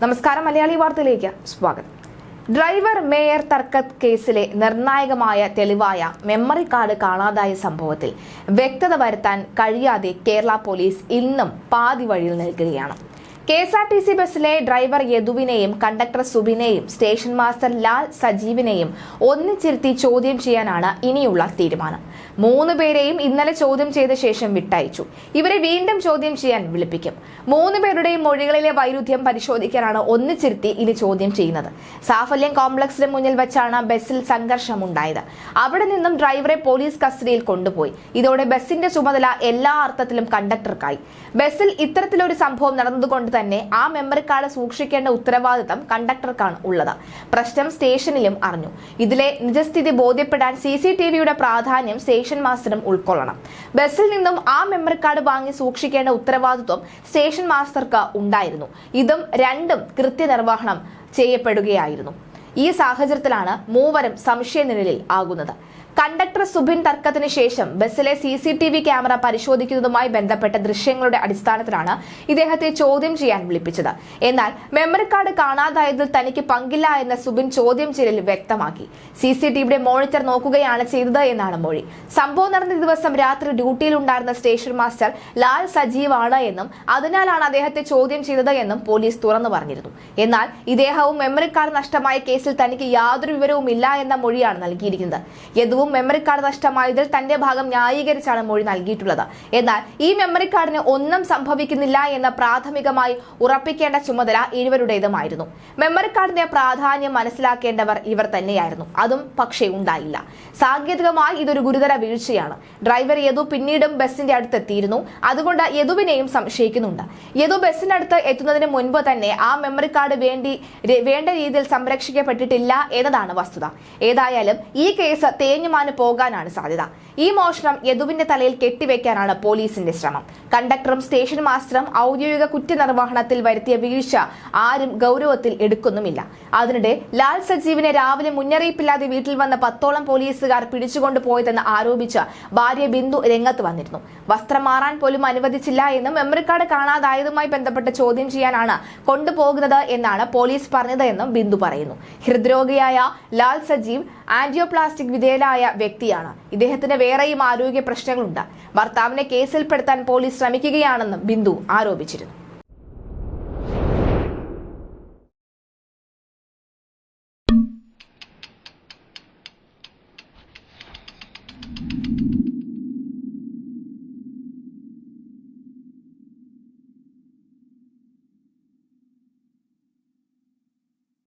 നമസ്കാരം മലയാളി വാർത്തയിലേക്ക് സ്വാഗതം. ഡ്രൈവർ മേയർ തർക്ക കേസിലെ നിർണായകമായ തെളിവായ മെമ്മറി കാർഡ് കാണാതായ സംഭവത്തിൽ വ്യക്തത വരുത്താൻ കഴിയാതെ കേരള പോലീസ് ഇന്നും പാതി വഴിയിൽ നിൽക്കുകയാണ്. K S R T C ബസ്സിലെ ഡ്രൈവർ യദുവിനെയും കണ്ടക്ടർ സുബിനെയും സ്റ്റേഷൻ മാസ്റ്റർ ലാൽ സജീവിനെയും ഒന്നിച്ചിരുത്തി ചോദ്യം ചെയ്യാനാണ് ഇനിയുള്ള തീരുമാനം. മൂന്ന് പേരെയും ഇന്നലെ ചോദ്യം ചെയ്ത ശേഷം വിട്ടയച്ചു. ഇവരെ വീണ്ടും ചോദ്യം ചെയ്യാൻ വിളിപ്പിക്കും. മൂന്ന് പേരുടെയും മൊഴികളിലെ വൈരുദ്ധ്യം പരിശോധിക്കാനാണ് ഒന്നിച്ചിരുത്തി ഇനി ചോദ്യം ചെയ്യുന്നത്. സാഫല്യം കോംപ്ലക്സിന് മുന്നിൽ വെച്ചാണ് ബസ്സിൽ സംഘർഷമുണ്ടായത്. അവിടെ നിന്നും ഡ്രൈവറെ പോലീസ് കസ്റ്റഡിയിൽ കൊണ്ടുപോയി. ഇതോടെ ബസ്സിന്റെ ചുമതല എല്ലാ അർത്ഥത്തിലും കണ്ടക്ടർക്കായി. ബസ്സിൽ ഇത്തരത്തിലൊരു സംഭവം നടന്നതുകൊണ്ട് തന്നെ ആ മെമ്മറി കാർഡ് സൂക്ഷിക്കേണ്ട ഉത്തരവാദിത്തം കണ്ടക്ടർക്കാണ് ഉള്ളത്. പ്രശ്നം സ്റ്റേഷനിലും അറിഞ്ഞു. ഇതിലെ നിജസ്ഥിതി ബോധ്യപ്പെടാൻ സി സി ടി വിയുടെ പ്രാധാന്യം സ്റ്റേഷൻ മാസ്റ്ററും ഉൾക്കൊള്ളണം. ബസ്സിൽ നിന്നും ആ മെമ്മറി കാർഡ് വാങ്ങി സൂക്ഷിക്കേണ്ട ഉത്തരവാദിത്വം സ്റ്റേഷൻ മാസ്റ്റർക്ക് ഉണ്ടായിരുന്നു. ഇതും രണ്ടും കൃത്യനിർവഹണം ചെയ്യപ്പെടുകയായിരുന്നു. ഈ സാഹചര്യത്തിലാണ് മൂവരും സംശയനിഴലിൽ ആകുന്നത്. കണ്ടക്ടർ സുബിൻ തർക്കത്തിന് ശേഷം ബസ്സിലെ C C T V camera പരിശോധിക്കുന്നതുമായി ബന്ധപ്പെട്ട ദൃശ്യങ്ങളുടെ അടിസ്ഥാനത്തിലാണ് ഇദ്ദേഹത്തെ ചോദ്യം ചെയ്യാൻ വിളിപ്പിച്ചത്. എന്നാൽ മെമ്മറി കാർഡ് കാണാതായതിൽ തനിക്ക് പങ്കില്ല എന്ന് സുബിൻ ചോദ്യം ചെയ്യലിൽ വ്യക്തമാക്കി. സി സി ടി വിയുടെ മോണിറ്റർ നോക്കുകയാണ് ചെയ്തത് എന്നാണ് മൊഴി. സംഭവം നടന്ന ദിവസം രാത്രി ഡ്യൂട്ടിയിലുണ്ടായിരുന്ന സ്റ്റേഷൻ മാസ്റ്റർ ലാൽ സജീവാണ് എന്നും അതിനാലാണ് അദ്ദേഹത്തെ ചോദ്യം ചെയ്തത് എന്നും പോലീസ് തുറന്നു പറഞ്ഞിരുന്നു. എന്നാൽ ഇദ്ദേഹവും മെമ്മറി കാർഡ് നഷ്ടമായ കേസിൽ തനിക്ക് യാതൊരു വിവരവും ഇല്ല എന്ന മൊഴിയാണ് നൽകിയിരിക്കുന്നത്. യദുവും മെമ്മറി കാർഡ് നഷ്ടമായതിൽ തന്റെ ഭാഗം ന്യായീകരിച്ചാണ് മൊഴി നൽകിയിട്ടുള്ളത്. എന്നാൽ ഈ മെമ്മറി കാർഡിന് ഒന്നും സംഭവിക്കുന്നില്ല എന്ന് പ്രാഥമികമായി ഉറപ്പിക്കേണ്ട ചുമതല ഇരുവരുടേതുമായിരുന്നു. മെമ്മറി കാർഡിന്റെ പ്രാധാന്യം മനസ്സിലാക്കേണ്ടവർ ഇവർ തന്നെയായിരുന്നു. അതും പക്ഷേ ഉണ്ടായില്ല. സാങ്കേതികമായി ഇതൊരു ഗുരുതര വീഴ്ചയാണ്. ഡ്രൈവർ യദു പിന്നീടും ബസിന്റെ അടുത്ത് എത്തിയിരുന്നു അതുകൊണ്ട് യദുവിനെയും സംശയിക്കുന്നുണ്ട്. യദു ബസ്സിനടുത്ത് എത്തുന്നതിന് മുൻപ് തന്നെ ആ മെമ്മറി കാർഡ് വേണ്ടി വേണ്ട രീതിയിൽ സംരക്ഷിക്കപ്പെട്ടിട്ടില്ല എന്നതാണ് വസ്തുത. ഏതായാലും ഈ കേസ് തേഞ്ഞുമാന് പോകാനാണ് സാധ്യത. ഈ മോഷണം യദുവിന്റെ തലയിൽ കെട്ടിവെക്കാനാണ് പോലീസിന്റെ ശ്രമം. കണ്ടക്ടറും സ്റ്റേഷൻ മാസ്റ്ററും ഔദ്യോഗിക കുറ്റനിർവഹണത്തിൽ വരുത്തിയ വീഴ്ച ആരും ഗൗരവത്തിൽ എടുക്കുന്നുമില്ല. അതിനിടെ ലാൽ സജീവിനെ രാവിലെ മുന്നറിയിപ്പില്ലാതെ വീട്ടിൽ വന്ന പത്തോളം പോലീസുകാർ പിടിച്ചുകൊണ്ടു പോയതെന്ന് ആരോപിച്ച് ഭാര്യ ബിന്ദു രംഗത്ത് വന്നിരുന്നു. വസ്ത്രം മാറാൻ പോലും അനുവദിച്ചില്ല എന്നും മെമ്മറി കാർഡ് കാണാതായതുമായി ബന്ധപ്പെട്ട് ചോദ്യം ചെയ്യാനാണ് കൊണ്ടുപോകുന്നത് എന്നാണ് പോലീസ് പറഞ്ഞത് എന്നും ബിന്ദു പറയുന്നു. ഹൃദ്രോഗിയായ ലാൽ സജീവ് ആന്റിയോപ്ലാസ്റ്റിക് വിധേയനായ വ്യക്തിയാണ്. ഇദ്ദേഹത്തിന് വേറെയും ആരോഗ്യ പ്രശ്നങ്ങളുണ്ട്. ഭർത്താവിനെ കേസിൽപ്പെടുത്താൻ പോലീസ് ശ്രമിക്കുകയാണെന്നും ബിന്ദു ആരോപിച്ചിരുന്നു.